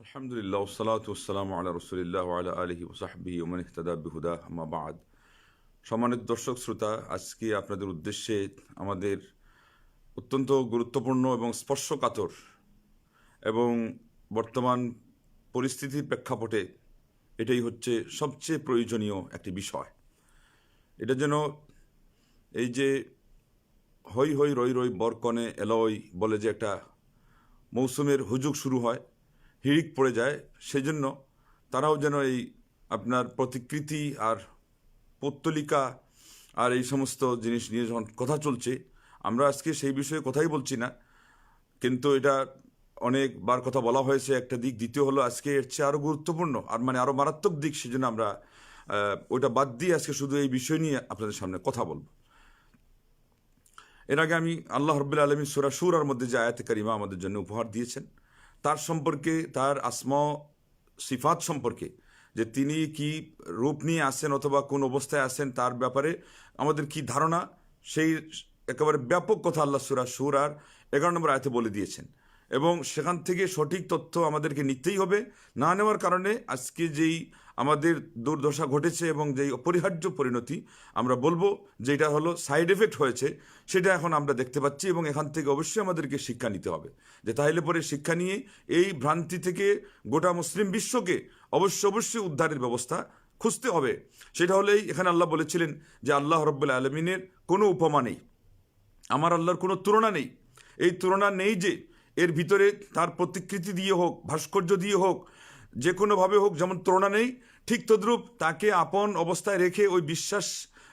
আলহামদুলিল্লাহ ওসালাত ওসালাম আল্লাহ রসুলিল্লাহ আল্লাহ আলহি ইহতাদা বিহুদা সম্মানিত দর্শক, শ্রোতা, আজকে আপনাদের উদ্দেশ্যে আমাদের অত্যন্ত গুরুত্বপূর্ণ এবং স্পর্শকাতর এবং বর্তমান পরিস্থিতির প্রেক্ষাপটে এটাই হচ্ছে সবচেয়ে প্রয়োজনীয় একটি বিষয়। এটা যেন এই যে হই হই রই রই বরকনে এলই বলে যে একটা মৌসুমের হুজুগ শুরু হয় হিড়িক পড়ে যায়, সেজন্য তারাও যেন এই আপনার প্রতিকৃতি আর পত্তলিকা আর এই সমস্ত জিনিস নিয়ে যখন কথা চলছে, আমরা আজকে সেই বিষয়ে কথাই বলছি না। কিন্তু এটা অনেকবার কথা বলা হয়েছে, একটা দিক। দ্বিতীয় হলো আজকে এর চেয়ে আরও গুরুত্বপূর্ণ, আর মানে আরও মারাত্মক দিক, সেজন্য আমরা ওইটা বাদ দিয়ে আজকে শুধু এই বিষয় নিয়ে আপনাদের সামনে কথা বলব। এর আগে আমি আল্লাহ রব্বুল আলমী সুরা সুরার মধ্যে যে আয়াতে কারিমা আমাদের জন্য উপহার দিয়েছেন তার সম্পর্কে, তার আসম, সিফাত সম্পর্কে, যে তিনি কি রূপ নিয়ে আসেন অথবা কোন অবস্থায় আসেন তার ব্যাপারে আমাদের কি ধারণা, সেই একেবারে ব্যাপক কথা আল্লাহ সুরা সুর আর এগারো নম্বর আয়তে বলে দিয়েছেন। এবং সেখান থেকে সঠিক তথ্য আমাদেরকে নিতেই হবে। না নেওয়ার কারণে আজকে যেই আমাদের দুর্দশা ঘটেছে এবং যেই অপরিহার্য পরিণতি আমরা বলব যে এটা হলো সাইড এফেক্ট হয়েছে, সেটা এখন আমরা দেখতে পাচ্ছি এবং এখান থেকে অবশ্যই আমাদেরকে শিক্ষা নিতে হবে। যে তাহলে পরে শিক্ষা নিয়ে এই ভ্রান্তি থেকে গোটা মুসলিম বিশ্বকে অবশ্য অবশ্যই উদ্ধারের ব্যবস্থা খুঁজতে হবে। সেটা হলেই এখানে আল্লাহ বলেছিলেন যে আল্লাহ রব্বুল আলমিনের কোনো উপমা নেই, আমার আল্লাহর কোনো তুলনা নেই। এই তুলনা নেই যে এর ভিতরে তার প্রতিকৃতি দিয়ে হোক, ভাস্কর্য দিয়ে হোক যে কোনোভাবে হোক, যেমন তুলনা নেই, ঠিক তদ্রূপ তাকে আপন অবস্থায় রেখে ওই বিশ্বাস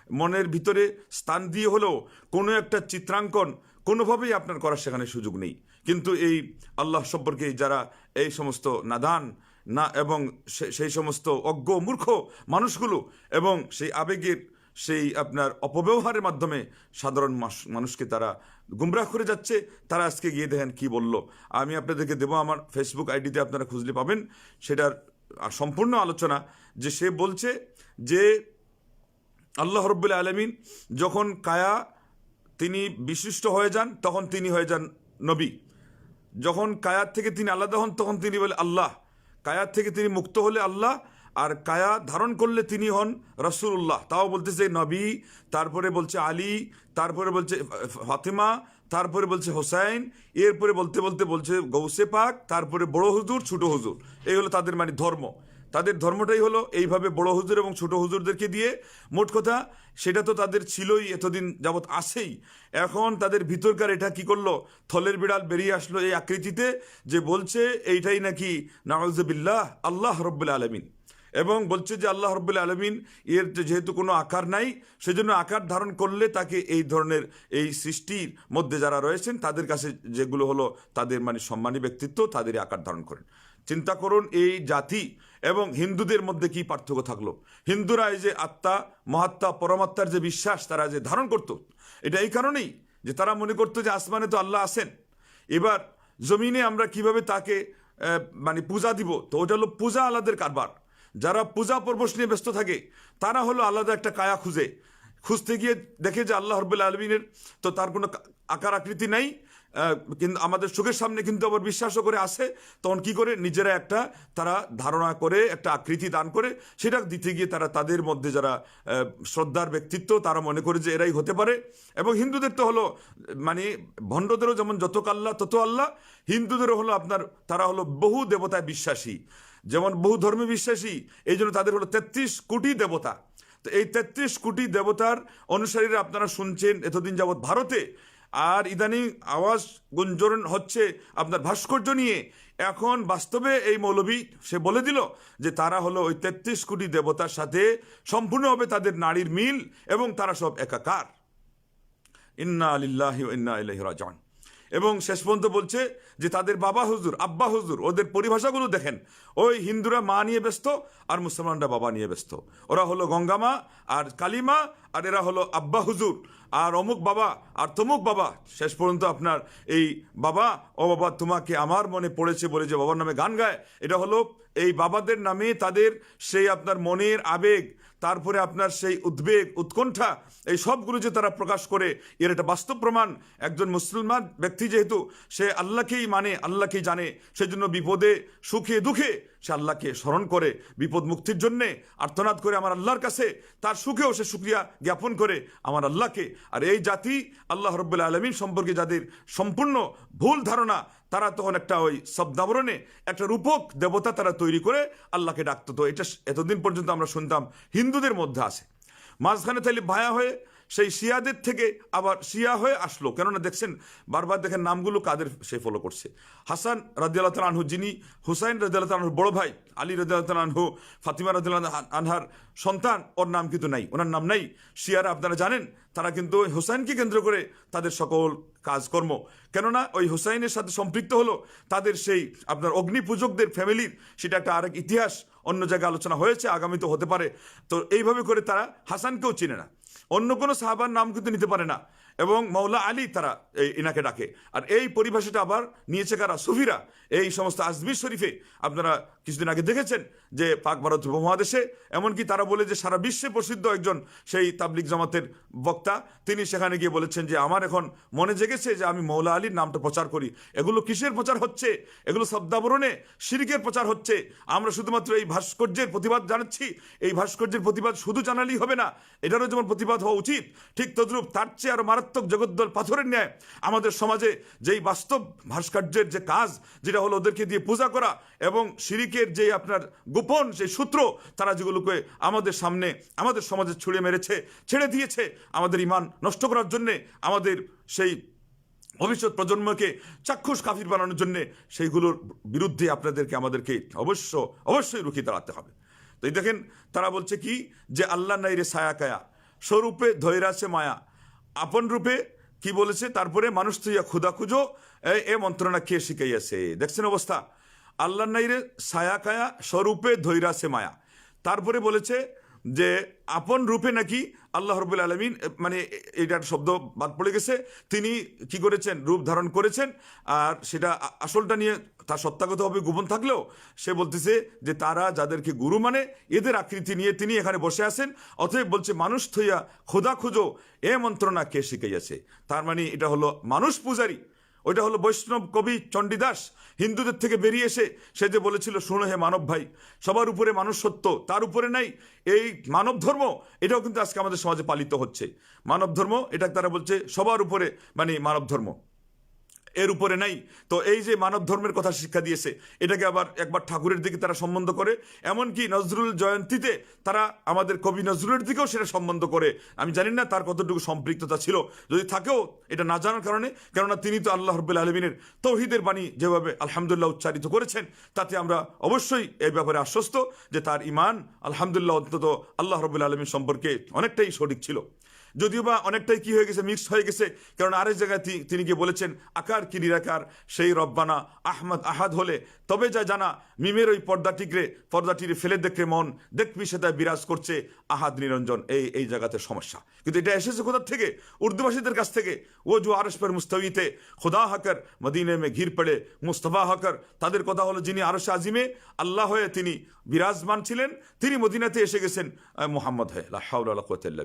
মনের ভিতরে স্থান দিয়ে হলেও কোনো একটা চিত্রাঙ্কন কোনোভাবেই আপনার করার সেখানে সুযোগ নেই। কিন্তু এই আল্লাহ সম্পর্কে যারা এই সমস্ত নাদান, না এবং সেই সমস্ত অজ্ঞ, মূর্খ মানুষগুলো এবং সেই আবেগের সেই আপনার অপব্যবহারের মাধ্যমে সাধারণ মানুষকে তারা গুমরাহ করে যাচ্ছে। তারা আজকে গিয়ে দেখেন কি বলল। আমি আপনাদেরকে দেবো আমার ফেসবুক আইডিতে আপনারা খুঁজলে পাবেন। সেটার সম্পূর্ণ আলোচনা যে সে বলছে যে আল্লাহ রব্বুল আলমিন যখন কায়া তিনি বিশিষ্ট হয়ে যান, তখন তিনি হয়ে যান নবী। যখন কায়ার থেকে তিনি আলাদা হন, তখন তিনি বলে আল্লাহ। কায়ার থেকে তিনি মুক্ত হলে আল্লাহ। আর কায়া ধারণ করলে তিনি হন রসুল্লাহ তাও বলতেছে নবী, তারপরে বলছে আলী, তারপরে বলছে ফাতেমা, তারপরে বলছে হোসাইন, এরপরে বলতে বলতে বলছে গৌসে পাক, তারপরে বড় হুজুর, ছোট হুজুর। এই হলো তাদের মানে ধর্ম। তাদের ধর্মটাই হলো এইভাবে বড় হুজুর এবং ছোট হুজুরদেরকে দিয়ে। মোট কথা, সেটা তো তাদের ছিলই এতদিন যাবৎ আসেই এখন তাদের ভিতরকার এটা কি করল? থলের বিড়াল বেরিয়ে আসলো এই আকৃতিতে যে বলছে, এইটাই নাকি নাওয়াজবিল্লাহ আল্লাহ রব্বুল আলমিন। এবং বলছে যে আল্লাহ রব্বুল আলমিন এর যেহেতু কোনো আকার নাই, সেজন্য আকার ধারণ করলে তাকে এই ধরনের এই সৃষ্টির মধ্যে যারা রয়েছেন, তাদের কাছে যেগুলো হলো তাদের মানে সম্মানী ব্যক্তিত্ব, তাদেরই আকার ধারণ করেন। চিন্তা করুন এই জাতি এবং হিন্দুদের মধ্যে কি পার্থক্য থাকল। হিন্দুরা এই যে আত্মা, মহাত্মা, পরমাত্মার যে বিশ্বাস, তারা যে ধারণ করত, এটা এই কারণেই যে তারা মনে করতো যে আসমানে তো আল্লাহ আসেন এবার জমিনে আমরা কীভাবে তাকে মানে পূজা দিব, তো ওটা হলো পূজা আলাদের কারবার। যারা পূজা পর্বশ নিয়ে ব্যস্ত থাকে, তারা হলো আলাদা একটা কায়া খুঁজে। খুঁজতে গিয়ে দেখে যে আল্লাহ রব্বুল আলমিনের তো তার কোনো আকার আকৃতি নাই কিন্তু আমাদের চোখের সামনে কিন্তু আবার বিশ্বাসও করে আসে। তখন কি করে? নিজেরা একটা তারা ধারণা করে, একটা আকৃতি দান করে, সেটা দিতে গিয়ে তারা তাদের মধ্যে যারা শ্রদ্ধার ব্যক্তিত্ব, তারা মনে করে যে এরাই হতে পারে। এবং হিন্দুদের তো হলো মানে ভণ্ডদেরও যেমন যত আল্লাহ তত আল্লাহ। হিন্দুদেরও হলো আপনার, তারা হলো বহু দেবতায় বিশ্বাসী। যেমন বহু ধর্মে বিশ্বাসী, এই জন্য তাদের হলো তেত্রিশ কোটি দেবতা। তো এই তেত্রিশ কোটি দেবতার অনুসারীরা আপনারা শুনছেন এতদিন যাবৎ ভারতে। আর ইদানিং আওয়াজ গুঞ্জন হচ্ছে আপনার ভাস্কর্য নিয়ে। এখন বাস্তবে এই মৌলবী সে বলে দিল যে তারা হলো ওই তেত্রিশ কোটি দেবতার সাথে সম্পূর্ণভাবে তাদের নারীর মিল এবং তারা সব একাকার। ইন্না আলিল্লাহি ইন্না ইলাইহি রাজিউন। এবং শেষ পর্যন্ত বলছে যে তাদের বাবা হুজুর, আব্বা হুজুর, ওদের পরিভাষাগুলো দেখেন। ওই হিন্দুরা মা নিয়ে ব্যস্ত আর মুসলমানরা বাবা নিয়ে ব্যস্ত। ওরা হলো গঙ্গামা আর কালিমা আর এরা হলো আব্বা হুজুর। আর অমুক বাবা আর তমুক বাবা, শেষ পর্যন্ত আপনার এই বাবা, ও বাবা, তোমাকে আমার মনে পড়েছে বলে যে বাবার নামে গান গায়। এটা হলো এই বাবাদের নামে তাদের সেই আপনার মনের আবেগ তারপরে আপনার সেই উদ্বেগ, উৎকণ্ঠা, এই সবগুলো যে তারা প্রকাশ করে, এর একটা বাস্তব প্রমাণ। একজন মুসলমান ব্যক্তি যেহেতু সে আল্লাহকেই মানে আল্লাহকেই জানে, সেজন্য বিপদে, সুখে, দুঃখে সে আল্লাহকে স্মরণ করে, বিপদ মুক্তির জন্যে আর্তনাদ করে আমার আল্লাহর কাছে, তার সুখেও সে সুক্রিয়া জ্ঞাপন করে আমার আল্লাহকে। আর এই জাতি আল্লাহ রব্বুল্লা আলমিন সম্পর্কে যাদের সম্পূর্ণ ভুল ধারণা, তারা তখন একটা ওই শব্দাবরণে, একটা রূপক দেবতা তারা তৈরি করে আল্লাহকে ডাকতো। তো এটা এতদিন পর্যন্ত আমরা শুনতাম, হিন্দুদের মধ্যে আছে। মাঝখানে তাইলে ভায়া হয়ে সেই শিয়াদের থেকে আবার শিয়া হয়ে আসলো। কেননা দেখছেন, বারবার দেখেন নামগুলো কাদের সে ফলো করছে। হাসান রাজিয়াল আনহু, যিনি হুসাইন রাজিয়াল আনহুর বড় ভাই, আলী রাজিয়াল আনহু, ফাতিমা রাজিয়াল আনহার সন্তান, ওর নাম কিন্তু নাই, ওনার নাম নাই। শিয়ারা আপনারা জানেন, তারা কিন্তু ওই হুসাইনকে কেন্দ্র করে তাদের সকল কাজকর্ম। কেননা ওই হুসাইনের সাথে সম্পৃক্ত হলো, তাদের সেই আপনার অগ্নি পূজকদের ফ্যামিলির সেটা একটা আরেক ইতিহাস, অন্য জায়গায় আলোচনা হয়েছে আগামী তো হতে পারে। তো এইভাবে করে তারা হাসানকেও চিনে না। অন্য কোনো সাহাবার নাম কিন্তু নিতে পারে না। এবং মৌলা আলী তারা এই ইনাকে ডাকে। আর এই পরিভাষাটা আবার নিয়েছে কারা? সুফিরা। এই সমস্ত আজমির শরীফে আপনারা কিছুদিন আগে দেখেছেন যে পাক ভারত উপমহাদেশে, এমনকি তারা বলে যে সারা বিশ্বে প্রসিদ্ধ একজন সেই তাবলিক জামাতের বক্তা, তিনি সেখানে গিয়ে বলেছেন যে আমার এখন মনে জেগেছে যে আমি মৌলা আলীর নামটা প্রচার করি। এগুলো কিসের প্রচার হচ্ছে? এগুলো শব্দাবরণে শিরিকের প্রচার হচ্ছে। আমরা শুধুমাত্র এই ভাস্কর্যের প্রতিবাদ জানাচ্ছি। এই ভাস্কর্যের প্রতিবাদ শুধু জানালেই হবে না, এটারও যেমন প্রতিবাদ হওয়া উচিত, ঠিক তদ্রূপ তার চেয়ে আরও মারাত্মক জগদ্দল পাথরের ন্যায় আমাদের সমাজে যেই বাস্তব ভাস্কর্যের যে কাজ, যেটা হলো ওদেরকে দিয়ে পূজা করা এবং শিরিকের যে আপনার গোপন সেই সূত্র, তারা যেগুলোকে আমাদের সামনে, আমাদের সমাজে ছুঁড়ে মেরেছে, ছেড়ে দিয়েছে আমাদের ইমান নষ্ট করার জন্যে, আমাদের সেই ভবিষ্যৎ প্রজন্মকে চাক্ষুষ কাফির বানানোর জন্যে সেইগুলোর বিরুদ্ধে আপনাদেরকে, আমাদেরকে অবশ্য, অবশ্যই রুখে দাঁড়াতে হবে। তো এই দেখেন, তারা বলছে কি? যে আল্লাহ নাই রে ছায়া কায়া স্বরূপে ধৈরাছে মায়া আপন রূপে কি বলেছে? তারপরে, মানুষ তুইয়া ক্ষুদা খুঁজো, এ- মন্ত্রণা কে শিখাইয়াছে? দেখছেন অবস্থা? আল্লাহ নাইরে সায়া কায়া স্বরূপে ধৈরাছে মায়া। তারপরে বলেছে যে আপন রূপে নাকি আল্লাহ রবুল আলমিন মানে এটা একটা শব্দ বাদ পড়ে গেছে। তিনি কি করেছেন? রূপ ধারণ করেছেন। আর সেটা আসলটা নিয়ে তার সত্যাগতভাবে গোপন থাকলেও সে বলতেছে যে তারা যাদেরকে গুরু মানে এদের আকৃতি নিয়ে তিনি এখানে বসে আছেন। অতএব বলছে, মানুষ থইয়া খোদা খুঁজো, এ মন্ত্রণা কে শিখাইয়াছে? তার মানে এটা হলো মানুষ পূজারী। ওইটা হলো বৈষ্ণব কবি চণ্ডীদাস। হিন্দুদের থেকে বেরিয়ে এসে সে যে বলেছিল, শুনো হে মানব ভাই, সবার উপরে মানুষ সত্য, তার উপরে নাই। এই মানব ধর্ম, এটাও কিন্তু আজকে আমাদের সমাজে পালিত হচ্ছে। মানব ধর্ম, এটা তারা বলছে, সবার উপরে মানে মানব ধর্ম। এর উপরে নাই। তো এই যে মানব ধর্মের কথা শিক্ষা দিয়েছে, এটাকে আবার একবার ঠাকুরের দিকে তারা সম্বন্ধ করে, এমনকি নজরুল জয়ন্তীতে তারা আমাদের কবি নজরুলের দিকেও সেটা সম্বন্ধ করে। আমি জানি না তার কতটুকু সম্পৃক্ততা ছিল। যদি থাকেও এটা না জানার কারণে, কেননা তিনি তো আল্লাহ রব্বুল আলমিনের তৌহিদের বাণী যেভাবে আলহামদুলিল্লাহ উচ্চারিত করেছেন, তাতে আমরা অবশ্যই এই ব্যাপারে আশ্বস্ত যে তার ইমান আলহামদুলিল্লাহ অন্তত আল্লাহ রব্বুল আলমীর সম্পর্কে অনেকটাই সঠিক ছিল। যদিও বা অনেকটাই কি হয়ে গেছে মিক্সড হয়ে গেছে কারণ আরেক জায়গায় তিনি গিয়ে বলেছেন, আকার কি নিরাকার, সেই রব্বানা আহমদ আহাদ হলে, তবে যা জানা, মিমের ওই পর্দাটিকে পর্দাটিরে ফেলে দেখে মন দেখবি সেটা বিরাজ করছে আহাদ নিরঞ্জন, এই এই জায়গাতে সমস্যা। কিন্তু এটা এসেছে কোথার থেকে? উর্দুভাষীদের কাছ থেকে। ও জো আরস পর মুস্তবিতে খুদা হকর, মদিনে মে ঘির পড়ে, মুস্তফা হকর। তাদের কথা হলো যিনি আরস আজিমে, আল্লাহ হয়ে তিনি বিরাজমান ছিলেন, তিনি মদিনাতে এসে গেছেন মোহাম্মদ হয়ে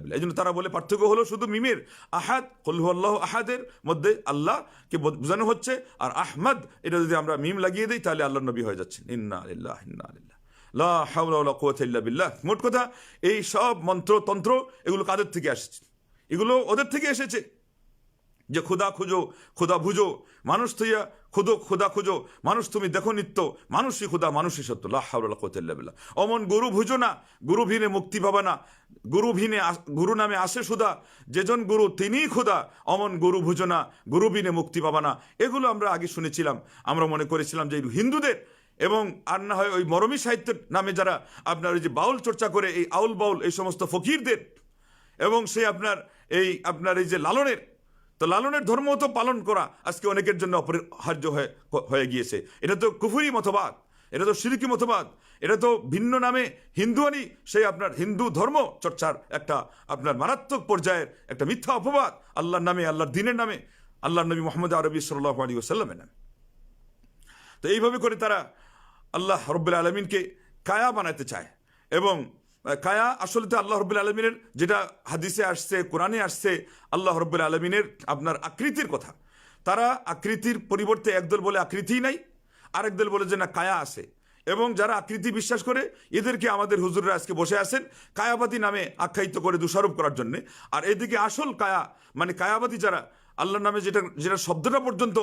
বিল্লাহ। এই জন্য তারা বলে পার্থক্য হলো শুধু মিমের? আহাদ কলহু আল্লাহ আহাদের মধ্যে আল্লাহকে বোঝানো হচ্ছে। আর আহমদ, এটা যদি আমরা মিম লাগিয়ে দিই, তাহলে আল্লাহ নবী হয়ে যাচ্ছেন। ইন্না আলিল্লাহ ইন্না আলিল্লাহ লা বিল্লাহ। মোট কথা, এই সব মন্ত্র, তন্ত্র, এগুলো কাদের থেকে আসছে? এগুলো ওদের থেকে এসেছে। যে খুদা খুঁজো, খুদা বুঝো। মানুষ থইয়া খুদো, খুদা খুঁজো। মানুষ তুমি দেখো নিত্য। মানুষই খুদা, মানুষই সত্য। লাহাবিল্লা অমন গুরু ভুজো না, গুরু ভিনে মুক্তি পাবে না। গুরু ভিনে গুরু নামে আসে সুদা। যেজন গুরু, তিনিই খুদা। অমন গুরু ভুজো না, গুরু বিনে মুক্তি পাবে না। এগুলো আমরা আগে শুনেছিলাম। আমরা মনে করেছিলাম যে হিন্দুদের এবং আর না হয় ওই মরমী সাহিত্যের নামে যারা আপনার ওই যে বাউল চর্চা করে, এই আউল বাউল, এই সমস্ত ফকিরদের এবং সে আপনার এই আপনার এই যে লালনের তো লালনের ধর্ম তো পালন করা আজকে অনেকের জন্য অপরিহার্য হয়ে গিয়েছে। এটা তো কুফুরি মতবাদ, এটা তো সিরিকি মতবাদ, এটা তো ভিন্ন নামে হিন্দুয়ানি, সেই আপনার হিন্দু ধর্ম চর্চার একটা আপনার মারাত্মক পর্যায়ের একটা মিথ্যা অপবাদ আল্লাহর নামে, আল্লাহর দিনের নামে আল্লাহ নবী মোহাম্মদ আরবি সাল্লাহ আলী ওসাল্লামের নামে। তো এইভাবে করে তারা আল্লাহ রব্বুল আলমিনকে কায়া বানাতে চায় এবং কায়া আসলে তো আল্লাহ রব্বুল আলমিনের যেটা হাদিসে আসছে, কোরআনে আসছে, আল্লাহ রব্বুল আলমিনের আপনার আকৃতির কথা। তারা আকৃতির পরিবর্তে একদল বলে আকৃতিই নাই, আরেক দল বলে যে না, কায়া আছে। এবং যারা আকৃতি বিশ্বাস করে, এদেরকে আমাদের হুজুররা আজকে বসে আছেন কায়াবাদী নামে আখ্যায়িত করে, দোষারোপ করার জন্য। আর এদিকে আসল কায়া মানে কায়াবাদী যারা আল্লাহর নামে যেটা যেটা শব্দটা পর্যন্ত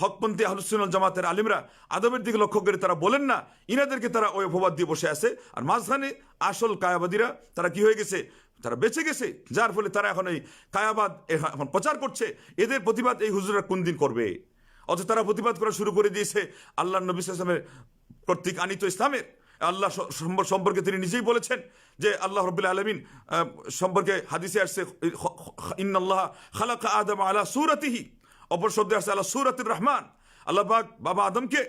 হকপন্থী আহলুসুল জামাতের আলিমরা আদবের দিকে লক্ষ্য করে তারা বলেন না, ইনাদেরকে তারা ওই অপবাদ দিয়ে বসে আছে। আর মাঝখানে আসল কায়াবাদীরা, তারা কি হয়ে গেছে? তারা বেঁচে গেছে, যার ফলে তারা এখন এই কায়াবাদ এখন প্রচার করছে। এদের প্রতিবাদ এই হুজুরা কোন দিন করবে? অথচ তারা প্রতিবাদ করা শুরু করে দিয়েছে আল্লাহ নবী ইসলামের কর্তৃক আনিত ইসলামের। আল্লাহ সম্পর্কে তিনি নিজেই বলেছেন যে আল্লাহ রবুল্লা আলমিন সম্পর্কে হাদিসে আসছে, ইন্নাল্লাহ খালাকা আদম আলা সুরাতিহি, অপর শব্দে আসছে আল্লাহ সুরাতুর রহমান। আল্লাহ পাক বাবা আদমকে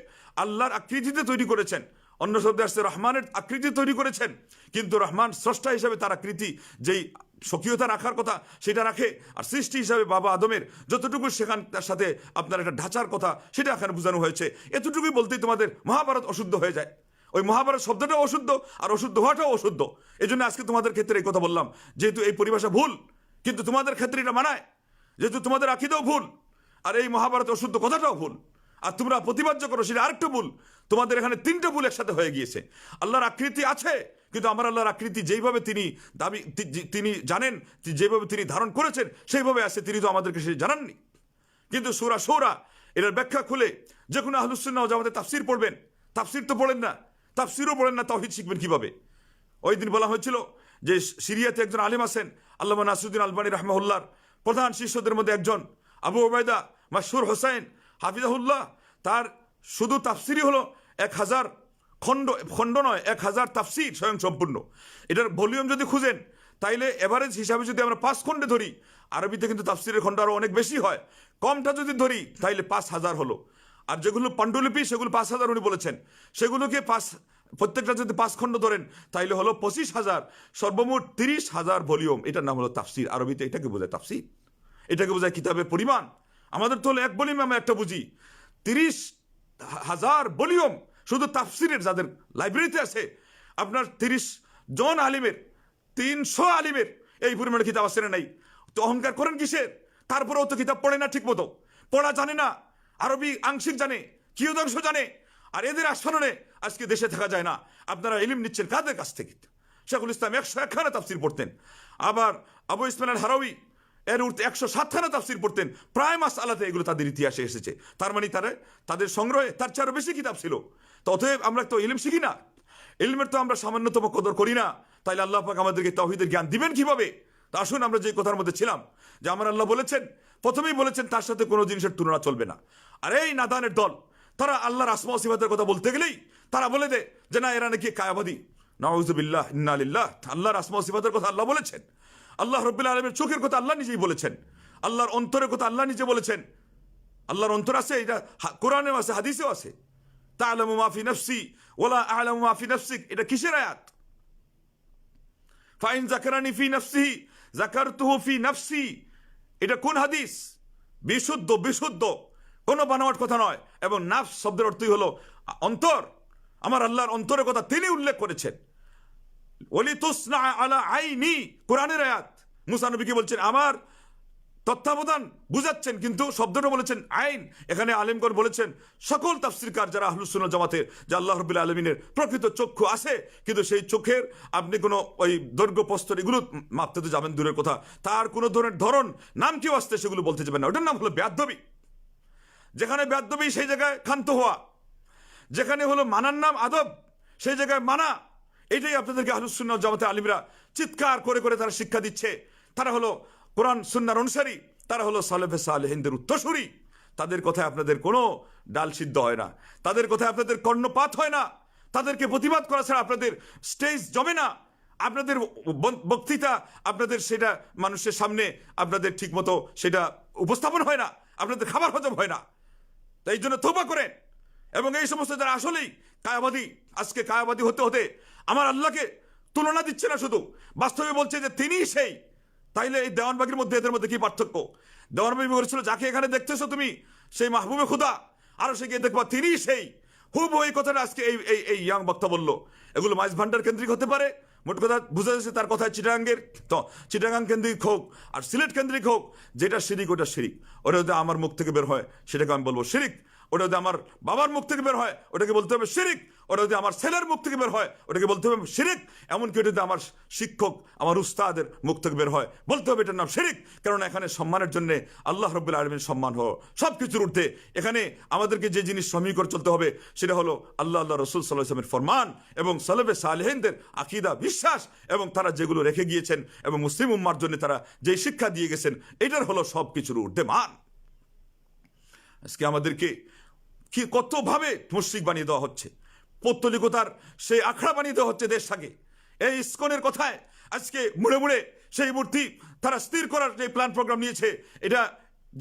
আল্লাহর আকৃতিতে তৈরি করেছেন। অন্য শব্দে আসছে রহমানের আকৃতি তৈরি করেছেন। কিন্তু রহমান স্রষ্টা হিসাবে তার আকৃতি, যেই স্বকীয়তা রাখার কথা, সেটা রাখে। আর সৃষ্টি হিসাবে বাবা আদমের যতটুকু সেখান, তার সাথে আপনার একটা ঢাঁচার কথা, সেটা এখানে বোঝানো হয়েছে। এতটুকুই বলতেই তোমাদের মহাভারত অশুদ্ধ হয়ে যায়। ওই মহাভারত শব্দটাও অশুদ্ধ আর অশুদ্ধ হওয়াটাও অশুদ্ধ। এই জন্য আজকে তোমাদের ক্ষেত্রে এই কথা বললাম, যেহেতু এই পরিভাষা ভুল, কিন্তু তোমাদের ক্ষেত্রে এটা মানায়। যেহেতু তোমাদের আকিদাও ভুল, আর এই মহাভারত অশুদ্ধ কথাটাও ভুল, আর তোমরা প্রতিবাদ্য করো সেটা আরেকটা ভুল, তোমাদের এখানে তিনটা ভুল একসাথে হয়ে গিয়েছে। আল্লাহর আকৃতি আছে, কিন্তু আমার আল্লাহর আকৃতি যেইভাবে তিনি দাবি তিনি জানেন যেভাবে তিনি ধারণ করেছেন, সেইভাবে আছে, তিনি তো আমাদেরকে সে জানাননি। কিন্তু সুরা সৌরা, এটার ব্যাখ্যা খুলে যে কোনো আহলুসুল্লাহ জামাতে তাফসির পড়বেন। তাফসির তো পড়েন না তাফসিরও পড়েন না তহিদ শিখবেন কীভাবে? ওই দিন বলা হয়েছিল যে সিরিয়াতে একজন আলিম আছেন আল্লাহ নাসুদ্দিন আলবানী রহমাউল্লাহর প্রধান শিষ্যদের মধ্যে একজন, আবু ওবায়দা মাসুর হোসাইন, হাফিজাহুল্লাহ। তার শুধু তাফসিরই হলো এক হাজার খণ্ড খণ্ড নয়, এক হাজার তাফসির স্বয়ং সম্পূর্ণ এটার ভলিউম যদি খুঁজেন, তাইলে এভারেজ হিসাবে যদি আমরা পাঁচ খণ্ডে ধরি, আরবিতে কিন্তু তাফসিরের খণ্ড আরও অনেক বেশি হয়। কমটা যদি ধরি, তাইলে পাঁচ হাজার হলো। আর যেগুলো পাণ্ডুলিপি, সেগুলো পাঁচ হাজার উনি বলেছেন। সেগুলোকে পাঁচ প্রত্যেকটা যদি পাঁচ খণ্ড ধরেন, তাইলে হলো পঁচিশ হাজার, সর্বমোট তিরিশ হাজার ভলিউম। এটার নাম হলো তাফসির। আরবিতে এটাকে বোঝায় তাফসির? এটাকে বোঝায় কিতাবের পরিমাণ? আমাদের তো হলো এক ভলিউম, আমরা একটা বুঝি। তিরিশ হাজার ভলিউম শুধু তাফসিরের যাদের লাইব্রেরিতে আছে। আপনার তিরিশ জন আলিমের, তিনশো আলিমের এই পরিমাণে কিতাব না নাই? তো অহংকার করেন কিসের? তারপরেও তো কিতাব পড়ে না ঠিক মতো পড়া জানে না। আরবি আংশিক জানে কিয়দংশ জানে, আর এদের আস্ফালনে আজকে দেশে থাকা যায় না। আপনারা ইলিম নিচ্ছেন কাদের কাছ থেকে? শেখুল ইসলাম একশো একখানা তাফসির পড়তেন। আবার আবু ইসমান আল হারাউই এর উর্তে একশো সাতখানা তাফসির পড়তেন। প্রায় মাস আলাতে এগুলো তাদের ইতিহাসে এসেছে। তার মানে তারা, তাদের সংগ্রহে তার চেয়ে আরও বেশি কিতাব ছিল। তো অতএব আমরা তো ইলিম শিখি না। ইলমের তো আমরা সামান্যতম কদর করি না। তাইলে আল্লাহ পাক আমাদেরকে তহিদের জ্ঞান দিবেন কীভাবে? তা আসুন আমরা যে কথার মধ্যে ছিলাম, যে আমার আল্লাহ বলেছেন, প্রথমেই বলেছেন তার সাথে কোনো জিনিসের তুলনা চলবে না। আর এই নাদানের দল, তারা আল্লাহর আসমা সিফাতের কথা বলতে গেলেই তারা বলে দে যে না, এরা নাকি কায়াবাদী। নওয়াজুবিল্লাহ ইন্নালিল্লাহ আল্লাহর আসমা সিফাতের কথা আল্লাহ বলেছেন। আল্লাহ রব্বুল আলমের চোখের কথা আল্লাহ নিজেই বলেছেন। আল্লাহর অন্তরের কথা আল্লাহ নিজে বলেছেন। আল্লাহর অন্তর আছে, এটা কোরআনেও আছে, হাদিসেও আছে। তা আলম ফি নফসি ওয়ালা আ'লামু মা ফি নফসিক, এটা কিসের আয়াত? ফাইন জাকারানি ফি নফসিহি জাকারতুহু ফি নফসি। এটা কোন হাদিস? বিশুদ্ধ বিশুদ্ধ। কোনো বানোয়াট কথা নয়। এবং নাফ শব্দের অর্থই হলো, অন্তর। আমার আল্লাহর অন্তরের কথা তিনি উল্লেখ করেছেন। ওলি তুসনা আলা আইনি, কোরআনের আয়াত। মুসা নবীকে বলছেন, আমার তত্ত্বাবধান বুঝাচ্ছেন, কিন্তু শব্দটা বলেছেন আইন। এখানে আলিমগণ বলেছেন, সকল তাফসিরকার যারা আহলুসুল জামাতের যে আল্লাহ রবিল্লা আলমিনের প্রকৃত চক্ষু আছে, কিন্তু সেই চোখের আপনি কোনো ওই দৈর্ঘ্য, প্রস্তর এগুলো মাপতে তো যাবেন দূরের কথা। তার কোনো ধরনের ধরন, নাম কেউ আসতে সেগুলো বলতে যাবেন না। ওটার নাম হলো ব্যাধবী যেখানে ব্যাধবী সেই জায়গায় ক্ষান্ত হওয়া। যেখানে হলো মানার নাম আদব, সেই জায়গায় মানা। এটাই আপনাদেরকে আহলুসুন্না জামাতে আলিমরা চিৎকার করে করে তারা শিক্ষা দিচ্ছে। তারা হলো কোরআন সুন্নার অনুসারী, তারা হলো সালেফে সালেহিনদের উত্তরসূরি। তাদের কথায় আপনাদের কোনো ডাল সিদ্ধ হয় না। তাদের কথায় আপনাদের কর্ণপাত হয় না। তাদেরকে প্রতিবাদ করা ছাড়া আপনাদের স্টেজ জমে না। আপনাদের বক্তৃতা, আপনাদের সেটা মানুষের সামনে, আপনাদের ঠিকমতো সেটা উপস্থাপন হয় না। আপনাদের খাবার হজম হয় না। তাই জন্য তোবা করেন। এবং এই সমস্ত যারা আসলেই কায়াবাদী, আজকে কায়াবাদী হতে হতে আমার আল্লাহকে তুলনা দিচ্ছে না শুধু, বাস্তবে বলছে যে তিনিই সেই। তাইলে এই দেওয়ানবাগির মধ্যে এদের মধ্যে কি পার্থক্য? দেওয়ানবাগি বলেছিল, যাকে এখানে দেখতেছো তুমি, সেই মাহবুবে খুদা। আরও সে গিয়ে দেখবা তিনিই সেই। হুব এই কথাটা আজকে এই এই এই ইয়াং বক্তা বলল। এগুলো মাইজ ভান্ডার কেন্দ্রিক হতে পারে মোট কথা বোঝা যাচ্ছে তার কথা তো চিটাগাং কেন্দ্রিক হোক আর সিলেট কেন্দ্রিক হোক, যেটা শিরিক, ওটা শিরিক। ওটা যদি আমার মুখ থেকে বের হয়, সেটাকে আমি বলব শিরিক। ওটা যদি আমার বাবার মুখ থেকে বের হয়, ওটাকে বলতে হবে শিরিক। ওটা যদি আমার ছেলের মুখ থেকে বের হয়, ওটাকে বলতে হবে শিরিক। এমনকি ওটা যদি আমার শিক্ষক, আমার উস্তাদের মুখ থেকে বের হয়, বলতে হবে এটার নাম শিরিক। কারণ এখানে সম্মানের জন্য আল্লাহ রব্বুল আলমীর সম্মান হোক সব কিছুর ঊর্ধ্বে। এখানে আমাদেরকে যে জিনিস সমী করে চলতে হবে, সেটা হলো আল্লাহ আল্লাহ রসুল সাল্লাহ ইসলামের ফরমান এবং সালেবে সালেহিনদের আকিদা, বিশ্বাস এবং তারা যেগুলো রেখে গিয়েছেন এবং মুসলিম উম্মার জন্য তারা যেই শিক্ষা দিয়ে গেছেন, এটার হলো সব কিছুর ঊর্ধ্বে মান। আজকে আমাদেরকে কি কতভাবে মুশ্রিক বানিয়ে দেওয়া হচ্ছে? পৌত্তলিকতার সেই আখড়া বানিয়ে দেওয়া হচ্ছে দেশ দেশটাকে এই ইস্কনের কথায় আজকে মুড়ে মুড়ে সেই মূর্তি তারা স্থির করার যে প্ল্যান প্রোগ্রাম নিয়েছে, এটা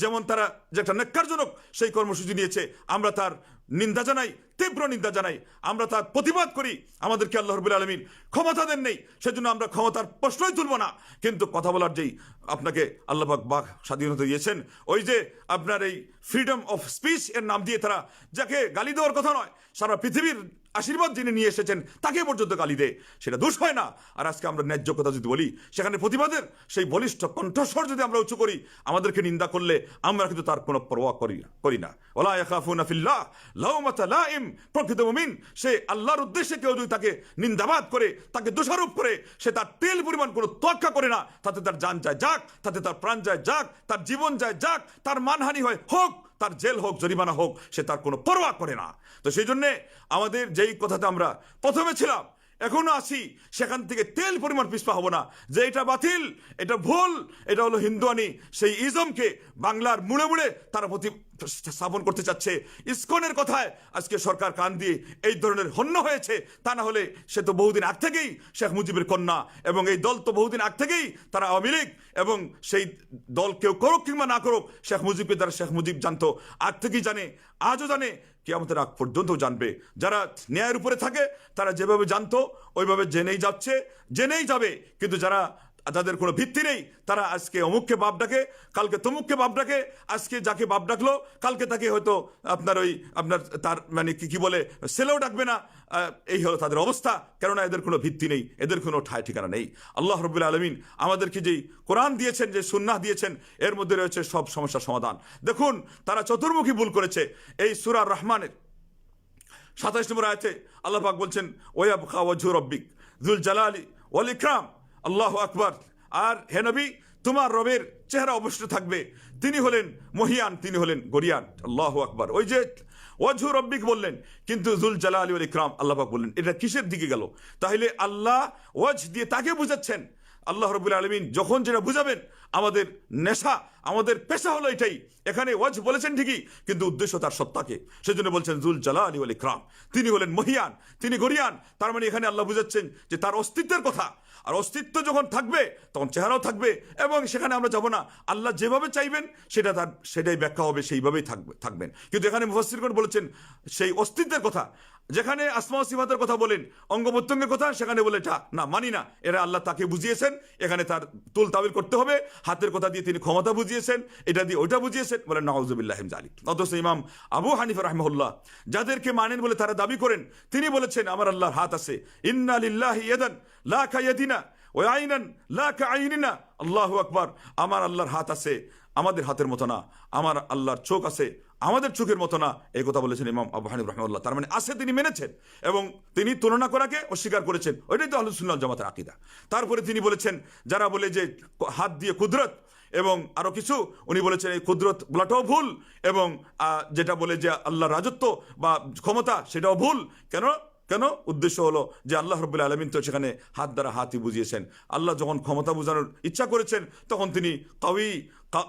যেমন তারা যে একটা নেককারজনক সেই কর্মসূচি নিয়েছে, আমরা তার নিন্দা জানাই তীব্র নিন্দা জানাই। আমরা তার প্রতিবাদ করি। আমাদেরকে আল্লাহ রবুল আলমিন ক্ষমতা দেন নেই সেজন্য আমরা ক্ষমতার প্রশ্নই তুলব না। কিন্তু কথা বলার যেই আপনাকে আল্লাহবাক বাঘ স্বাধীনতা দিয়েছেন, ওই যে আপনার এই ফ্রিডম অফ স্পিচ এর নাম দিয়ে তারা যাকে গালি দেওয়ার কথা নয়, সারা পৃথিবীর আশীর্বাদ যিনি নিয়ে এসেছেন, তাকে পর্যন্ত গালি দেয়। সেটা দোষ হয় না। আর আজকে আমরা ন্যায্য কথা যদি বলি, সেখানে প্রতিবাদের সেই বলিষ্ঠ কণ্ঠস্বর যদি আমরা উঁচু করি, আমাদেরকে নিন্দা করলে আমরা কিন্তু তার কোনো পরোয়া করি করি না। ওলা ইয়াখাফুনা ফিল্লাহ লাউমাতা লাইম প্রকৃত মুমিন, সে আল্লাহর উদ্দেশ্যে কেউ যদি তাকে নিন্দাবাদ করে, তাকে দোষারোপ করে, সে তার তেল পরিমাণ কোনো তোয়াক্কা করে না, তাতে তার যান যায় যাক, তাতে তার প্রাণ যায় যাক, তার জীবন যায় যাক, তার মানহানি হয় হোক, তার জেল হোক, জরিমানা হোক, সে তার কোনো পরোয়া করে না। তো সেই জন্যে আমাদের যেই কথাটা আমরা প্রথমে ছিলাম এখনও আসি সেখান থেকে তেল পরিমাণ পিছপা হব না। যে এটা বাতিল, এটা ভুল, এটা হলো হিন্দুয়ানি। সেই ইজমকে বাংলার মুড়ে মুড়ে তারা প্রতি স্থাপন করতে চাচ্ছে। ইসকনের কথায় আজকে সরকার কান দিয়ে এই ধরনের হন্য হয়েছে, তা না হলে সে তো বহুদিন আগ থেকেই শেখ মুজিবের কন্যা, এবং এই দল তো বহুদিন আগ থেকেই তারা আওয়ামী লীগ, এবং সেই দল কেউ করুক কিংবা না করুক, শেখ মুজিবকে তারা শেখ মুজিব জানতো, আগ থেকেই জানে, আজও জানে কেয়ামতের আগ পর্যন্ত জানবে। যারা ন্যায়ের উপরে থাকে, তারা যেভাবে জানতো, ওইভাবে জেনেই যাচ্ছে। জেনেই যাবে, কিন্তু যারা তাদের কোনো ভিত্তি নেই। তারা আজকে অমুককে বাপ ডাকে, কালকে তমুককে বাপ ডাকে, আজকে যাকে বাপ ডাকলো, কালকে তাকে হয়তো আপনার ওই, আপনার তার মানে কি কি বলে, ছেলেও ডাকবে না। এই হলো তাদের অবস্থা। কেননা এদের কোনো ভিত্তি নেই, এদের কোনো ঠায় ঠিকানা নেই। আল্লাহ রবুল্লা আলমিন আমাদেরকে যেই কোরআন দিয়েছেন, যে সুন্নাহ দিয়েছেন, এর মধ্যে রয়েছে সব সমস্যার সমাধান। দেখুন, তারা চতুর্মুখী ভুল করেছে। এই সুরার রহমানের সাতাইশ নম্বর আয়তে আল্লাহ পাক বলছেন ওয়াব খা ওয়াজু রব্বিক জুল জালালি ওয়াল ইকরাম। আল্লাহ আকবর। আর হেনবি তোমার রবের চেহারা অবশ্য থাকবে। তিনি হলেন মহিয়ান, তিনি হলেন গরিয়ান আল্লাহ আকবর। ওই যে ওয়াজু রব্বিক বললেন, কিন্তু জুল জালা আলী ইকরাম আল্লাহবাক বললেন, এটা কিসের দিকে গেল? তাহলে আল্লাহ ওয়াজ দিয়ে তাকে বুঝাচ্ছেন। আল্লাহ রবুল আলমিন যখন যেটা বুঝাবেন আমাদের নেশা, আমাদের পেশা হলো এটাই। এখানে ওয়াজ বলেছেন ঠিকই, কিন্তু উদ্দেশ্য তার সত্তাকে। সেজন্য বলছেন, জুল জালা আলী আলী ক্রাম তিনি হলেন মহিয়ান, তিনি গরিয়ান। তার মানে এখানে আল্লাহ বুঝাচ্ছেন যে তার অস্তিত্বের কথা। আর অস্তিত্ব যখন থাকবে, তখন চেহারাও থাকবে, এবং সেখানে আমরা যাব না। আল্লাহ যেভাবে চাইবেন, সেটা তার, সেটাই ব্যাখ্যা হবে, সেইভাবেই থাকবে, থাকবেন। কিন্তু এখানে মুফাসিরগণ বলেছেন, সেই অস্তিত্বের কথা। যেখানে আসমা সিফাতের কথা বলেন অঙ্গ প্রত্যঙ্গের কথা, সেখানে বলে এটা না, মানি না। এরা আল্লাহ তাকে বুঝিয়েছেন, এখানে তার তুল তাবিল করতে হবে। হাতের কথা দিয়ে তিনি ক্ষমতা বুঝিয়েছেন, এটা দিয়ে ওইটা বুঝিয়েছেন, বলে নওয়াজুবিল্লাহিম জালিক অথচ ইমাম আবু হানিফ রহমউল্লাহ যাদেরকে মানেন বলে তারা দাবি করেন, তিনি বলেছেন, আমার আল্লাহর হাত আছে, ইন্না লিল্লাহি ইয়াদান, লা কায়াদিনা ওয়া আইনান, লা কাআইনিনা আল্লাহু আকবার, আমার আল্লাহর হাত আছে, আমাদের হাতের মতো না, আমার আল্লাহর চোখ আছে আমাদের চোখের মতো না, এই কথা বলেছেন ইমাম আবু হানিফ রহমাল্লাহ তার মানে আছে তিনি মেনেছেন এবং তিনি তুলনা করাকে অস্বীকার করেছেন। ওইটাই তো আলুসুল্লাহ জামাতের আকিদা। তারপরে তিনি বলেছেন, যারা বলে যে হাত দিয়ে কুদরত এবং আরও কিছু, উনি বলেছেন এই কুদরত বলাটাও ভুল এবং যেটা বলে যে আল্লাহ রাজত্ব বা ক্ষমতা সেটাও ভুল। কেন? কেন? উদ্দেশ্য হলো যে আল্লাহ রবুল্লা আলমিন তো সেখানে হাত দ্বারা হাতই বুঝিয়েছেন। আল্লাহ যখন ক্ষমতা বোঝানোর ইচ্ছা করেছেন, তখন তিনি কবি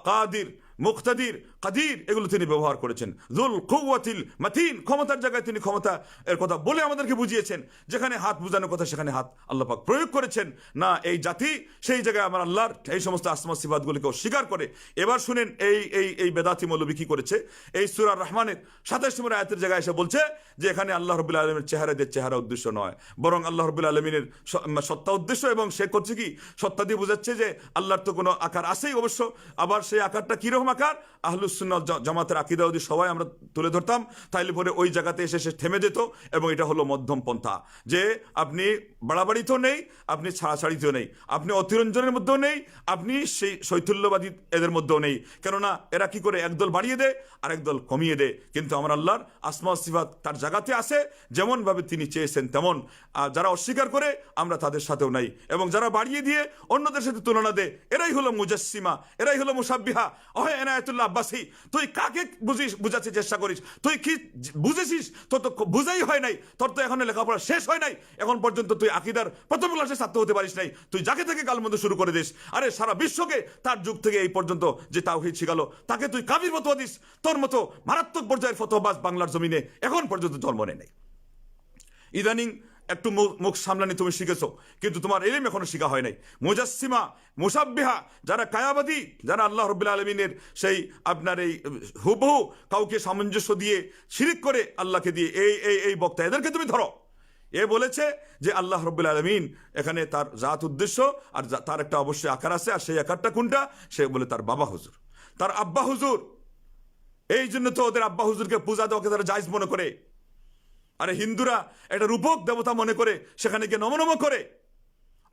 কাদির মুক্তাদির, কাদির, এগুলো তিনি ব্যবহার করেছেন। জুল কৌয়াতিল মাতিন, ক্ষমতার জায়গায় তিনি ক্ষমতা, এর কথা বলে আমাদেরকে বুঝিয়েছেন। যেখানে হাত বুঝানোর কথা, সেখানে হাত আল্লাহ পাক প্রয়োগ করেছেন। না, এই জাতি, সেই জায়গায় আমার আল্লাহর, এই সমস্ত আসমা সিফাতগুলিকে অস্বীকার করে। এবার শুনেন, এই এই এই বেদাতি মৌলবী কি করেছে? এই সুরার রহমানের সাতাশ নম্বর আয়াতের জায়গায় এসে বলছে যে, এখানে আল্লাহ রবুল্লা আলমের চেহারাদের চেহারা উদ্দেশ্য নয়। বরং আল্লাহ রবুল্লা আলমিনের সত্তা উদ্দেশ্য এবং সে করছে কি? সত্তা দিয়ে বোঝাচ্ছে যে, আল্লাহর তো কোনো আকার আছেই অবশ্য। আবার সেই আকারটা কীরকম আকার আহলুসুন্নাল জামাতের আকিদা যদি সবাই আমরা তুলে ধরতাম, তাইলে পরে ওই জায়গাতে এসে সে থেমে যেত এবং এটা হলো মধ্যম পন্থা। যে আপনি বাড়াবাড়িতেও নেই, আপনি ছাড়াছাড়িতেও নেই, আপনি অতিরঞ্জনের মধ্যেও নেই, আপনি সেই শৈথল্যবাদী এদের মধ্যেও নেই। কেননা এরা কি করে একদল বাড়িয়ে দেয় আর একদল কমিয়ে দেয়। কিন্তু আমার আল্লাহর আসমা সিফাত তার জায়গাতে আছে যেমনভাবে তিনি চেয়েছেন তেমন। আর যারা অস্বীকার করে, আমরা তাদের সাথেও নাই। এবং যারা বাড়িয়ে দিয়ে অন্যদের সাথে তুলনা দেয়, এরাই হলো মুজাসিমা এরাই হলো মুসাব্বিহা অহে এনায়তুল্লাহ আব্বাসী, তুই কাকে বুঝিস, বুঝাতে চেষ্টা করিস? তুই কি বুঝেছিস? তোর তো বুঝাই হয় নাই, তোর তো এখনও লেখাপড়া শেষ হয় নাই, এখন পর্যন্ত তুই আকিদার প্রথম ক্লাসে ছাত্র হতে পারিস নাই। তুই যাকে থেকে মধ্যে শুরু করে দিস, আরে সারা বিশ্বকে তার যুগ থেকে এই পর্যন্ত যে তাওহিদ শিখালো, তাকে তুই কাবির মতো দিস, তোর মতো মারাত্মক পর্যায়ের ফতোয়াবাজ বাংলার জমিনে এখন পর্যন্ত জন্ম নেয় নাই। ইদানিং একটু মুখ- সামলানি তুমি শিখেছো। কিন্তু তোমার এলিম এখনও শিখা হয় নাই। মুজাসিমা মুসাব্বিহা, যারা কায়াবাদী যারা আল্লাহ রবিল্লা আলমিনের সেই আপনার এই হুবহু কাউকে সামঞ্জস্য দিয়ে শিরিক করে আল্লাহকে দিয়ে, এই এই এই বক্তা, এদেরকে তুমি ধরো। এ বলেছে যে আল্লাহ রব্বুল আলমিন এখানে তার জাত উদ্দেশ্য আর তার একটা অবশ্যই আকার আছে, আর সেই আকারটা কোনটা? সে বলে তার বাবা হুজুর। তার আব্বা হুজুর। এই জন্য তো ওদের আব্বা হুজুরকে পূজা দেওয়াকে তারা জায়জ মনে করে। আরে হিন্দুরা, এটা রূপক দেবতা মনে করে, সেখানে গিয়ে নমনম করে।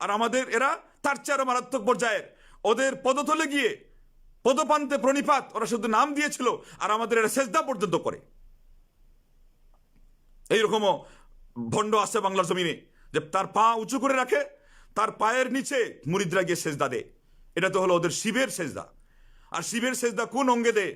আর আমাদের এরা তার চেয়ে আরও মারাত্মক পর্যায়ের। ওদের পদতলে গিয়ে, পদপান্তে প্রণিপাত, ওরা শুধু নাম দিয়েছিল, আর আমাদের এরা সেজদা পর্যন্ত করে। এইরকমও ভণ্ড আছে বাংলার জমিনে, যে তার পা উঁচু করে রাখে, তার পায়ের নিচে মুরিদরা গিয়ে সেজদা দেয়। এটা তো হলো ওদের শিবের সেজদা। আর শিবের সেজদা কোন অঙ্গে দেয়,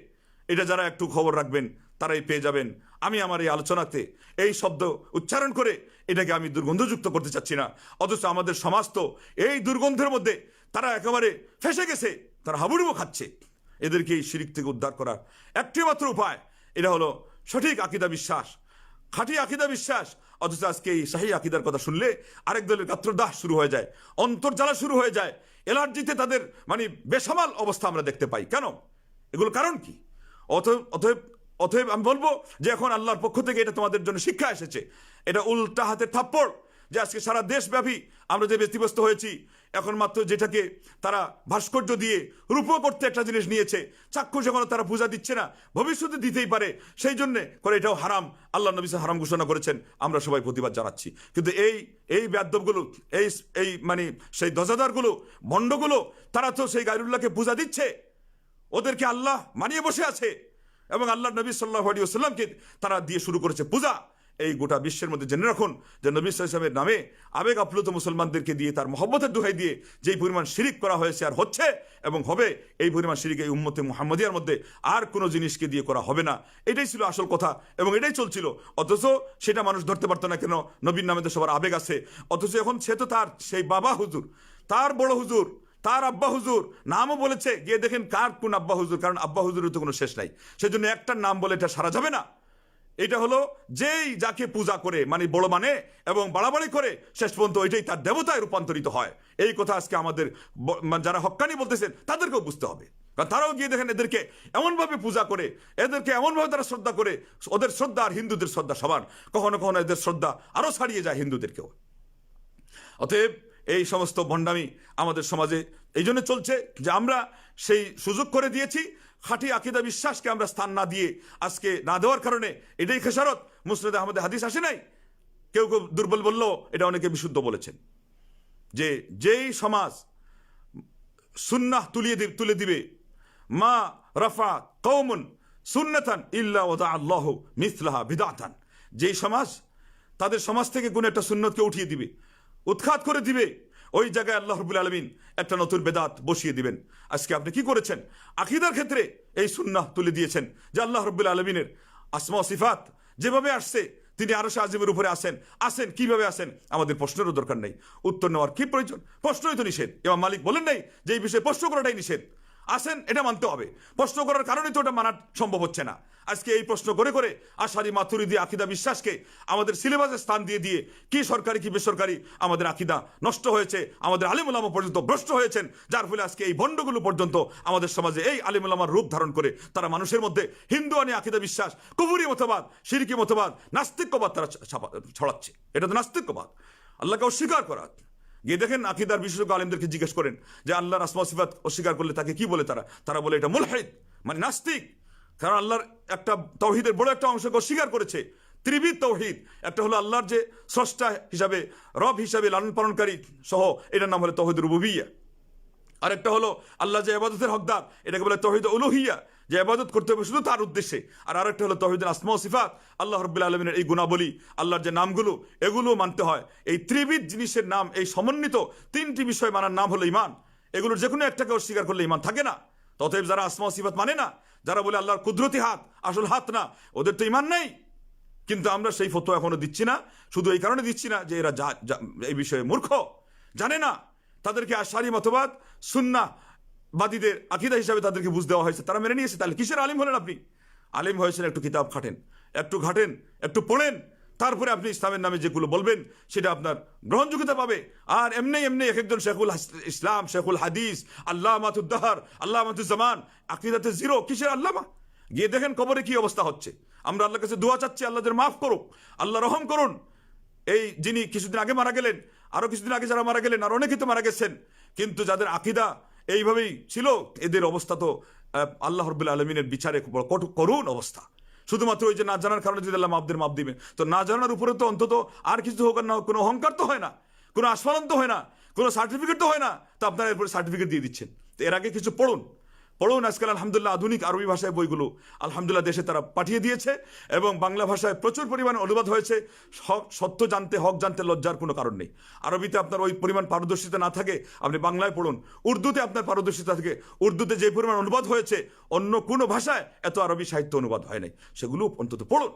এটা যারা একটু খবর রাখবেন তারাই পেয়ে যাবেন। আমি আমার এই আলোচনাতে এই শব্দ উচ্চারণ করে এটাকে আমি দুর্গন্ধযুক্ত করতে চাচ্ছি না। অথচ আমাদের সমাজ তো এই দুর্গন্ধের মধ্যে তারা একেবারে ফেসে গেছে, তারা হাবুডুবু খাচ্ছে। এদেরকে এই শিরিক থেকে উদ্ধার করার একটি মাত্র উপায়, এটা হলো সঠিক আকিদা বিশ্বাস। খাঁটি আকিদা বিশ্বাস, অথচ আজকে এই শাহী আকিদার কথা শুনলে আরেক দলের গাত্রদাহ শুরু হয়ে যায় অন্তর্জালা শুরু হয়ে যায়। এলার্জিতে তাদের মানে বেসামাল অবস্থা আমরা দেখতে পাই। কেন? এগুলো কারণ কি? অতএব অতএব অতএব আমি বলব যে এখন আল্লাহর পক্ষ থেকে এটা তোমাদের জন্য শিক্ষা এসেছে। এটা উল্টা হাতে থাপ্পড় যে আজকে সারা দেশব্যাপী আমরা যে ব্যতিব্যস্ত হয়েছি, এখন মাত্র যেটাকে তারা ভাস্কর্য দিয়ে রূপ করতে একটা জিনিস নিয়েছে, চাক্ষুষ যখন তারা পূজা দিচ্ছে না, ভবিষ্যতে দিতেই পারে, সেই জন্যে করে এটাও হারাম, আল্লাহ নবী হারাম ঘোষণা করেছেন, আমরা সবাই প্রতিবাদ জানাচ্ছি। কিন্তু এই এই ব্যাধবগুলো এই এই মানে সেই দজাদারগুলো ভণ্ডগুলো তারা তো সেই গাইরুল্লাহকে পূজা দিচ্ছে, ওদেরকে আল্লাহ মানিয়ে বসে আছে। এবং আল্লাহ নবী সাল্লাহ সাল্লামকে তারা দিয়ে শুরু করেছে পূজা। এই গোটা বিশ্বের মধ্যে জেনে রাখুন যে নবী সাল্লামের নামে আবেগ আপ্লুত মুসলমানদেরকে দিয়ে তার মহব্বতের দোহাই দিয়ে যেই পরিমাণ শিরিক করা হয়েছে আর হচ্ছে এবং হবে, এই পরিমাণ শিরিক এই উম্মতে মুহাম্মদিয়ার মধ্যে আর কোনো জিনিসকে দিয়ে করা হবে না। এটাই ছিল আসল কথা এবং এটাই চলছিল। অথচ সেটা মানুষ ধরতে পারতো না কেন নবীর নামে তো সবার আবেগ আছে। অথচ এখন সে তো তার, সেই বাবা হুজুর, তার বড় হুজুর তার আব্বা হুজুর। নামও বলেছে, গিয়ে দেখেন কার কোন আব্বা হুজুর, কারণ আব্বা হুজুরের তো কোনো শেষ নাই। সেজন্য একটার নাম বলে এটা সারা যাবে না। এটা হলো যেই যাকে পূজা করে মানে বড় মানে এবং বাড়াবাড়ি করে, শেষ পর্যন্ত ওইটাই তার দেবতায় রূপান্তরিত হয়। এই কথা আজকে আমাদের মানে যারা হক্কানি বলতেছেন, তাদেরকেও বুঝতে হবে। কারণ তারাও গিয়ে দেখেন এদেরকে এমনভাবে পূজা করে, এদেরকে এমনভাবে তারা শ্রদ্ধা করে, ওদের শ্রদ্ধা আর হিন্দুদের শ্রদ্ধা সমান। কখনো কখনো এদের শ্রদ্ধা আরও ছাড়িয়ে যায় হিন্দুদেরকেও। অতএব এই সমস্ত ভণ্ডামি আমাদের সমাজে এই জন্য চলছে যে আমরা সেই সুযোগ করে দিয়েছি, খাঁটি আকিদা বিশ্বাসকে আমরা স্থান না দিয়ে আজকে না দেওয়ার কারণে এটাই খেসারত। মুসরদ আহমদের হাদিস আসে নাই? কেউ কেউ দুর্বল বলল, এটা অনেকে বিশুদ্ধ বলেছেন। যে যেই সমাজ সুন্নাহ তুলিয়ে তুলে দিবে, মা রাফা কৌমন সুন্নতান ইল্লা আল্লাহ মিসলাহা বিদাতান। যেই সমাজ তাদের সমাজ থেকে কোন একটা সুন্নতকে উঠিয়ে দিবে, উৎখাত করে দিবে ওই জায়গায় আল্লাহ রবুল আলমিন একটা নতুন বেদাত বসিয়ে দিবেন। আজকে আপনি কি করেছেন? আকিদার ক্ষেত্রে এই সুন্না তুলে দিয়েছেন যে আল্লাহ রবুল আলমিনের আসমা সিফাত যেভাবে আসছে, তিনি আরও আজিমের উপরে আসেন আসেন কীভাবে আসেন আমাদের প্রশ্নেরও দরকার নেই। উত্তর নেওয়ার কি প্রয়োজন? প্রশ্নই তো নিষেধ। এবং মালিক বলেন নাই যে এই বিষয়ে প্রশ্ন করাটাই নিষেধ। আসেন, এটা মানতে হবে। প্রশ্ন করার কারণে তো ওটা মানা সম্ভব হচ্ছে না। আজকে এই প্রশ্ন করে করে আশারি মাথুরিদি আকিদা বিশ্বাসকে আমাদের সিলেবাসে স্থান দিয়ে দিয়ে কি সরকারি, কি বেসরকারি আমাদের আকিদা নষ্ট হয়েছে, আমাদের আলিমুলামা পর্যন্ত ভ্রষ্ট হয়েছেন, যার ফলে আজকে এই ভণ্ডগুলো পর্যন্ত আমাদের সমাজে এই আলিমুলামার রূপ ধারণ করে তারা মানুষের মধ্যে হিন্দু আনি আকিদা বিশ্বাস, কুবুরি মতবাদ, সিরিকি মতবাদ, নাস্তিক্যবাদ তারা ছড়াচ্ছে। এটা তো নাস্তিক্যবাদ। আল্লাহকে অস্বীকার করা গিয়ে দেখেন আকিদার বিশেষজ্ঞ আলিমদেরকে জিজ্ঞেস করেন যে আল্লাহর আসমা সিফাত অস্বীকার করলে তাকে কি বলে তারা? তারা বলে এটা মুলহিদ মানে নাস্তিক। কারণ আল্লাহর একটা তৌহিদের বড় একটা অংশকে অস্বীকার করেছে ত্রিবিদ তৌহিদ। একটা হলো আল্লাহর যে স্রষ্টা হিসাবে, রব হিসাবে লালন পালনকারী সহ, এটার নাম হলো তৌহিদ রুবুবিয়া। আরেকটা হলো আল্লাহ যে আবাদতের হকদার, এটাকে বলে তহিদ উলুহিয়া। যে আবাদত করতে হবে শুধু তার উদ্দেশ্যে। আর আরেকটা হলো তহিদের আসমা সিফাত। আল্লাহ রব্বুল আলমিনের এই গুণাবলী, আল্লাহর যে নামগুলো এগুলো মানতে হয়। এই ত্রিবিধ জিনিসের নাম, এই সমন্বিত তিনটি বিষয় মানার নাম হলো ইমান এগুলোর যে কোনো একটাকে অস্বীকার করলে ইমান থাকে না। ততএব যারা আসমা সিফাত মানে না, যারা বলে আল্লাহর কুদরতি হাত, আসল হাত না, ওদের তো ইমান নেই। কিন্তু আমরা সেই ফটো এখনও দিচ্ছি না। শুধু এই কারণে দিচ্ছি না যে এরা এই বিষয়ে মূর্খ। জানে না। তাদেরকে আশারি মতবাদ সুন্না বাদীদের আকিদা হিসাবে তাদেরকে বুঝ দেওয়া হয়েছে। তারা মেনে নিয়েছে। তাহলে কিসের আলিম হলেন আপনি? আলিম হয়েছেন, একটু কিতাব খাটেন, একটু ঘাটেন, একটু পড়েন, তারপরে আপনি ইসলামের নামে যেগুলো বলবেন, সেটা আপনার গ্রহণযোগ্যতা পাবে। আর এমনি এমনি এক একজন শেখুল ইসলাম, শেখুল হাদিস আল্লাহ মাতুদ্দাহার আল্লাহ মাতুজ্জামান আকিদাতে জিরো। কিসের আল্লামা? গিয়ে দেখেন কবরে কি অবস্থা হচ্ছে। আমরা আল্লাহর কাছে দোয়া চাচ্ছি আল্লাহদের মাফ করুক, আল্লাহ রহম করুন। এই যিনি কিছুদিন আগে মারা গেলেন, আরও কিছুদিন আগে যারা মারা গেলেন, আর অনেকেই তো মারা গেছেন, কিন্তু যাদের আকিদা এইভাবেই ছিল। এদের অবস্থা তো আল্লাহ রবুল্লা আলমিনের বিচারে করুণ অবস্থা। শুধুমাত্র ওই যে না জানার কারণে যদি আল্লাহ মাপদের মাপ দিবেন, তো না জানার উপরে তো অন্তত আর কিছু হোক না কোনো অহংকার তো হয় না, কোনো আস্ফলন তো হয় না, কোনো সার্টিফিকেট তো হয় না, তো আপনারা এরপরে সার্টিফিকেট দিয়ে দিচ্ছেন। তো এর আগে কিছু পড়ুন পড়ুন আজকাল আলহামদুলিল্লাহ আধুনিক আরবি ভাষায় বইগুলো। আলহামদুলিল্লাহ দেশে তারা পাঠিয়ে দিয়েছে এবং বাংলা ভাষায় প্রচুর পরিমাণে অনুবাদ হয়েছে। হক সত্য জানতে, হক জানতে লজ্জার কোনো কারণ নেই। আরবিতে আপনার ওই পরিমাণ পারদর্শিতা না থাকে, আপনি বাংলায় পড়ুন। উর্দুতে আপনার পারদর্শিতা থাকে। উর্দুতে যে পরিমাণ অনুবাদ হয়েছে, অন্য কোনো ভাষায় এত আরবি সাহিত্য অনুবাদ হয় নাই। সেগুলো অন্তত পড়ুন।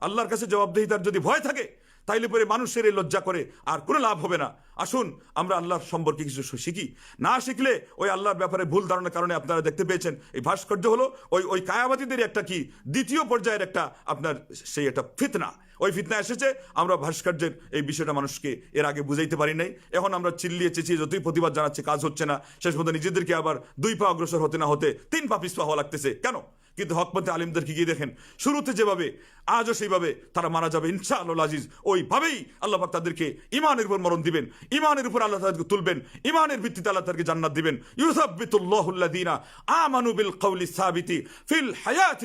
আল্লাহর কাছে জবাবদেহিতার যদি ভয় থাকে তাইলে পরে মানুষের এই লজ্জা করে আর কোনো লাভ হবে না। আসুন, আমরা আল্লাহর সম্পর্কে কিছু শিখি। না শিখলে ওই আল্লাহর ব্যাপারে ভুল ধারণার কারণে আপনারা দেখতে পেয়েছেন। এই ভাস্কর্য হলো ওই ওই কায়াবাদীদের একটা কি, দ্বিতীয় পর্যায়ের একটা আপনার সেই একটা ফিতনা। ওই ফিতনা এসেছে, আমরা ভাস্কর্যের এই বিষয়টা মানুষকে এর আগে বুঝাইতে পারি নাই। এখন আমরা চিল্লিয়ে চেঁচিয়ে যতই প্রতিবাদ জানাচ্ছি, কাজ হচ্ছে না। শেষ পর্যন্ত নিজেদেরকে আবার দুই পা অগ্রসর হতে না হতে তিন পা পিছপা হওয়া লাগতেছে। কেন? কিন্তু হকপন্থী আলিমদেরকে গিয়ে দেখেন? শুরুতে যেভাবে আজও সেইভাবে তারা মারা যাবে ইনশা আল্লাহ আজিজ। ওইভাবেই আল্লাহ তাদেরকে ইমানের উপর মরণ দিবেন। ইমানের উপর আল্লাহ তাদেরকে তুলবেন। ইমানের ভিত্তিতে আল্লাহ তাদেরকে জান্নাত দিবেন। ইউসাবিতুল্লাহুল্লাযীনা আমানু বিল কওলি সাবিতি ফিল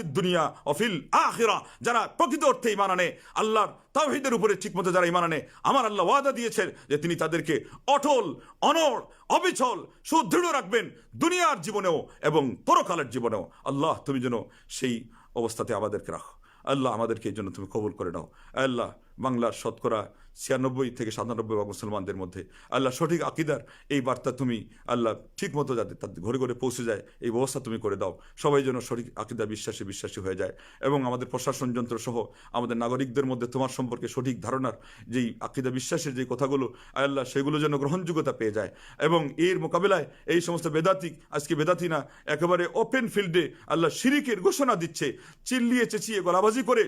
দুনিয়া ও ফিল আখিরা। যারা প্রকৃত অর্থে ইমান আনে, আল্লাহর উপরে যারা ইমান আনে, আমার আল্লাহ ওয়াদা দিয়েছেন যে তিনি তাদেরকে অটল, অনড়, অবিচল, সুদৃঢ় রাখবেন দুনিয়ার জীবনেও এবং পরকালের জীবনেও। আল্লাহ তুমি যেন সেই অবস্থাতে আমাদেরকে রাখো। আল্লাহ আমাদেরকে এই জন্য তুমি কবুল করে নাও। আল্লাহ বাংলার শতকরা ছিয়ানব্বই থেকে সাতানব্বই ভাগ মুসলমানদের মধ্যে। আল্লাহ সঠিক আকিদার এই বার্তা তুমি, আল্লাহ ঠিক মতো যাতে তাদের ঘরে ঘরে পৌঁছে যায়, এই ব্যবস্থা তুমি করে দাও। সবাই যেন সঠিক আকিদার বিশ্বাসী বিশ্বাসী হয়ে যায় এবং আমাদের প্রশাসন যন্ত্র সহ আমাদের নাগরিকদের মধ্যে তোমার সম্পর্কে সঠিক ধারণার যেই আকিদা বিশ্বাসের যে কথাগুলো, আল্লাহ সেগুলো যেন গ্রহণযোগ্যতা পেয়ে যায় এবং এর মোকাবেলায় এই সমস্ত বেদাতিক, আজকে বেদাতি না, একেবারে ওপেন ফিল্ডে আল্লাহ শিরিকের ঘোষণা দিচ্ছে, চিল্লিয়ে চেঁচিয়ে গলাবাজি করে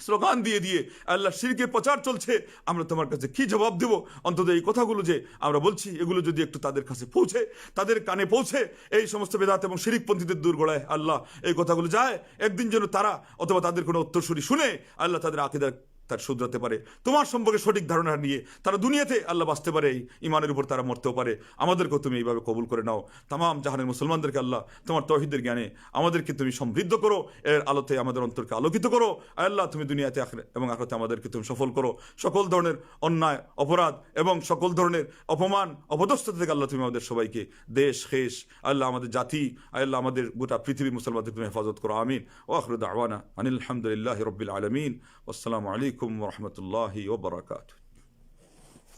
স্লোগান দিয়ে দিয়ে আল্লাহ শিরকে প্রচার চলছে। আমরা তোমার কাছে কি জবাব দেব? অন্তত এই কথাগুলো যে আমরা বলছি, এগুলো যদি একটু তাদের কাছে পৌঁছে, তাদের কানে পৌঁছে, এই সমস্ত বেদাত এবং শিরিকপন্থীদের দূর গড়ায় আল্লাহ এই কথাগুলো যায়। একদিন যেন তারা অথবা তাদের কোনো উত্তরসূরি শুনে আল্লাহ তাদের আকিদার তার শুধরাতে পারে। তোমার সম্পর্কে সঠিক ধারণা নিয়ে তারা দুনিয়াতে আল্লাহ বাঁচতে পারে, এই ইমানের উপর তারা মরতেও পারে। আমাদেরকেও তুমি এইভাবে কবুল করে নাও। তাম জাহানের মুসলমানদেরকে আল্লাহ তোমার তহিদের জ্ঞানে আমাদেরকে তুমি সমৃদ্ধ করো। এর আলোতে আমাদের অন্তরকে আলোকিত করো। আল্লাহ তুমি দুনিয়াতে এবং আখরাতে আমাদেরকে তুমি সফল করো। সকল ধরনের অন্যায়, অপরাধ এবং সকল ধরনের অপমান অপদস্থতা থেকে আল্লাহ তুমি আমাদের সবাইকে দেশ খেস আল্লাহ আমাদের জাতি, আল্লাহ আমাদের গোটা পৃথিবী মুসলমানদের তুমি হেফাজত করো। আমিন। ও আখরুদ আওয়ানা আনিল আলহামদুলিল্লাহ রবিল আলমিন। আসসালামু আলাইকুম عليكم ورحمة الله وبركاته.